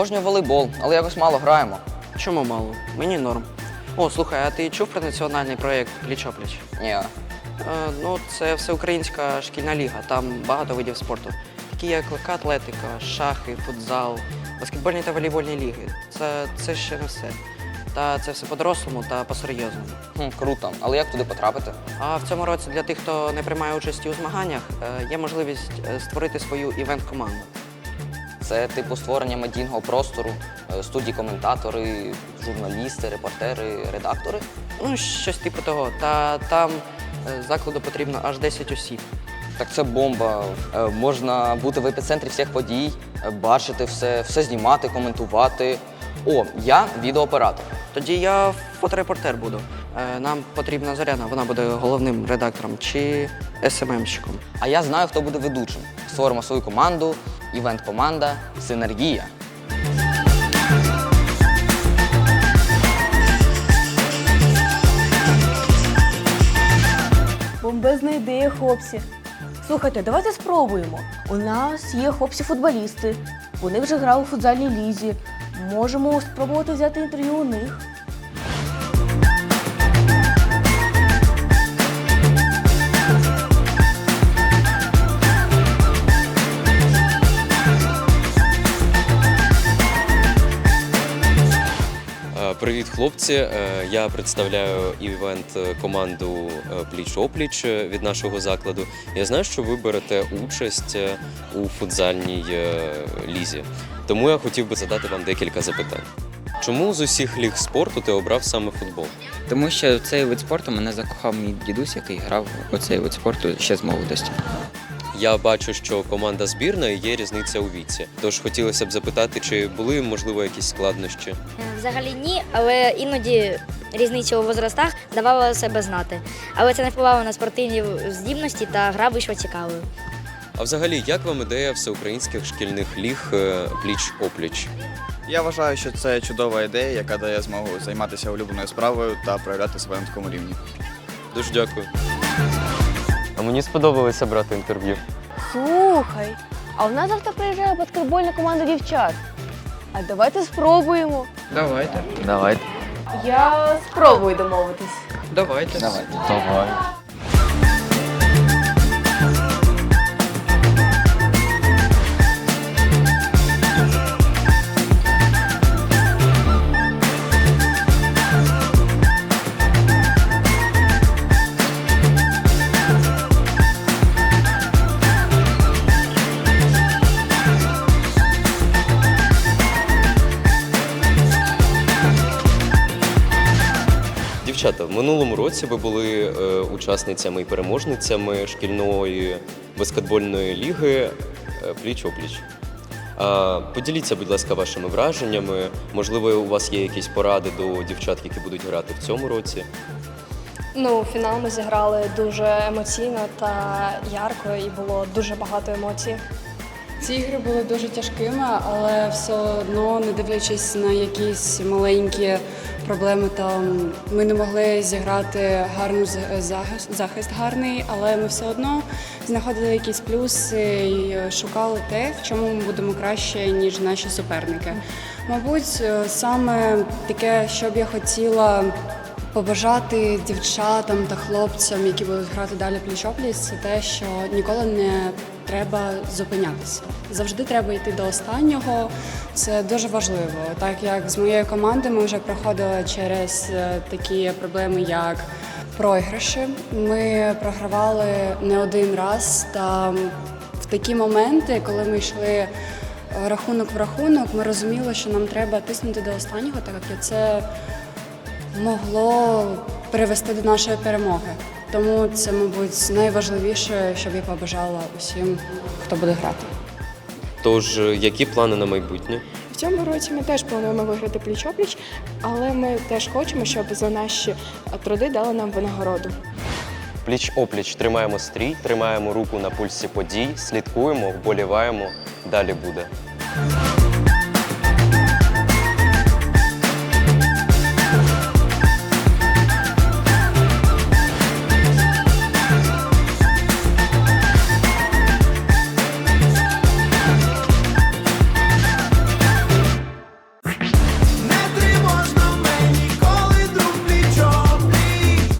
Обожнюю волейбол, але якось мало граємо. Чому мало? Мені норм. О, слухай, а ти чув про національний проєкт Пліч-опліч? Ні. Е, ну, це всеукраїнська шкільна ліга, там багато видів спорту. Такі як легка атлетика, шахи, футзал, баскетбольні та волейбольні ліги. Це, це ще не все. Та це все по-дорослому та по-серйозному. Хм, круто. Але як туди потрапити? А в цьому році для тих, хто не приймає участі у змаганнях, е, є можливість е, створити свою івент-команду. Це типу створення медійного простору, е, студії коментатори, журналісти, репортери, редактори. Ну, щось типу того. Та там е, закладу потрібно аж 10 осіб. Так це бомба. Е, Можна бути в епіцентрі всіх подій, бачити все, все знімати, коментувати. О, я відеооператор. Тоді я фоторепортер буду. Е, Нам потрібна Зоряна, вона буде головним редактором чи СММщиком. А я знаю, хто буде ведучим. Створимо свою команду, івент-команда, синергія. Бомбезна ідея, хлопці. Слухайте, давайте спробуємо. У нас є хлопці-футболісти. Вони вже грали у футзальній лізі. Можемо спробувати взяти інтерв'ю у них. Привіт, хлопці! Е, Я представляю івент-команду Пліч-Опліч е, від нашого закладу. Я знаю, що ви берете участь е, у футзальній е, лізі. Тому я хотів би задати вам декілька запитань. Чому з усіх ліг спорту ти обрав саме футбол? Тому що цей вид спорту мене закохав мій дідусь, який грав у цей вид спорту ще з молодості. Я бачу, що команда збірної є різниця у віці. Тож хотілося б запитати, чи були можливо якісь складнощі? Е, Взагалі ні, але іноді різниця у возрастах давала себе знати. Але це не впливало на спортивні здібності та гра вийшла цікавою. А взагалі, як вам ідея всеукраїнських шкільних ліг е, пліч-опліч? Я вважаю, що це чудова ідея, яка дає змогу займатися улюбленою справою та проявляти себе на такому рівні. Дуже дякую. Мені сподобалося брати інтерв'ю. Слухай, а в нас завтра приїжджає баскетбольна команда дівчат. А давайте спробуємо. Давайте. Давайте. Я спробую домовитись. Давайте. Давай. Дівчата, в минулому році ви були е, учасницями і переможницями шкільної баскетбольної ліги е, пліч-опліч. А, поділіться, будь ласка, вашими враженнями. Можливо, у вас є якісь поради до дівчат, які будуть грати в цьому році. Ну, фінал ми зіграли дуже емоційно та ярко, і було дуже багато емоцій. Ці ігри були дуже тяжкими, але все одно, не дивлячись на якісь маленькі проблеми, там ми не могли зіграти гарну захист, захист гарний, але ми все одно знаходили якісь плюси і шукали те, в чому ми будемо краще, ніж наші суперники. Мабуть, е, саме таке, що б я хотіла побажати дівчатам та хлопцям, які будуть грати далі пліч-опліч, це те, що ніколи не треба зупинятися. Завжди треба йти до останнього. Це дуже важливо. Так як з моєю командою ми вже проходили через е, такі проблеми, як програші. Ми програвали не один раз. Та в такі моменти, коли ми йшли е, рахунок в рахунок, ми розуміли, що нам треба тиснути до останнього, так як це могло привести до нашої перемоги. Тому це, мабуть, найважливіше, що б я побажала усім, хто буде грати. Тож, які плани на майбутнє? В цьому році ми теж плануємо виграти пліч-опліч, але ми теж хочемо, щоб за наші труди дали нам винагороду. Пліч-опліч тримаємо стрій, тримаємо руку на пульсі подій, слідкуємо, вболіваємо. Далі буде.